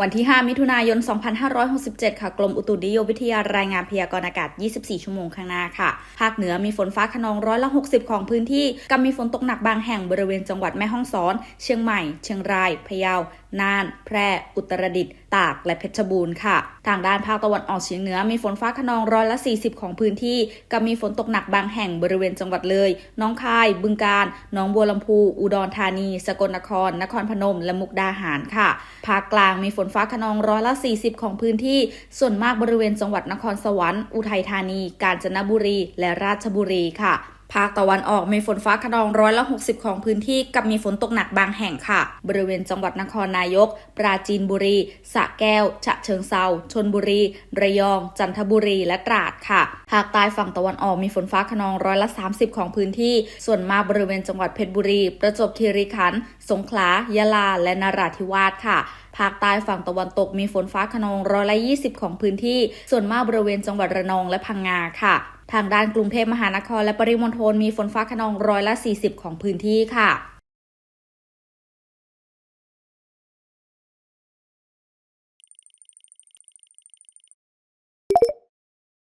วันที่ 5 มิถุนายน 2567 ค่ะ กรมอุตุนิยมวิทยารายงานพยากรณ์อากาศ 24 ชั่วโมงข้างหน้าค่ะ ภาคเหนือมีฝนฟ้าขนองร้อยละ 60 ของพื้นที่ กับมีฝนตกหนักบางแห่งบริเวณจังหวัดแม่ฮ่องสอน เชียงใหม่ เชียงราย พะเยา น่าน แพร่ อุตรดิตถ์ ตาก และเพชรบูรณ์ค่ะ ทางด้านภาคตะวันออกเฉียงเหนือมีฝนฟ้าขนองร้อยละ 40 ของพื้นที่ กับมีฝนตกหนักบางแห่งบริเวณจังหวัดเลย น้องคาย บึงกาฬหนองบัวลำพู อุดรธานี สกลนคร นครพนม และมุกดาหารค่ะ ภาคกลางมีฝนฟ้าขนองร้อยละ 40 ของพื้นที่ ส่วนมากบริเวณจังหวัดนครสวรรค์ อุทัยธานี กาญจนบุรี และราชบุรีค่ะ ภาคตะวันออกมีฝนฟ้าขนองร้อยละ60 ของพื้นที่กับมีฝนตกหนักบางแห่งค่ะ บริเวณจังหวัดนครนายก ปราจีนบุรีสระแก้ว ฉะเชิงเซาชนบุรี ระยอง จันทบุรีและตราดค่ะ ภาคใต้ฝั่งตะวันออกมีฝนฟ้าขนองร้อยละ 30 ของพื้นที่ ส่วนมากบริเวณจังหวัดเพชรบุรี ประจวบคีรีขันธ์สงขลายะลา และนราธิวาสค่ะภาคใต้ฝั่งตะวันตกมีฝนฟ้าขนองร้อยละ 20 ของพื้นที่ ส่วนมากบริเวณจังหวัดระนองและพังงาค่ะ ทางด้านกรุงเทพมหานครและปริมณฑลมีฝนฟ้าขนองร้อยละ 40 ของพื้นที่ค่ะ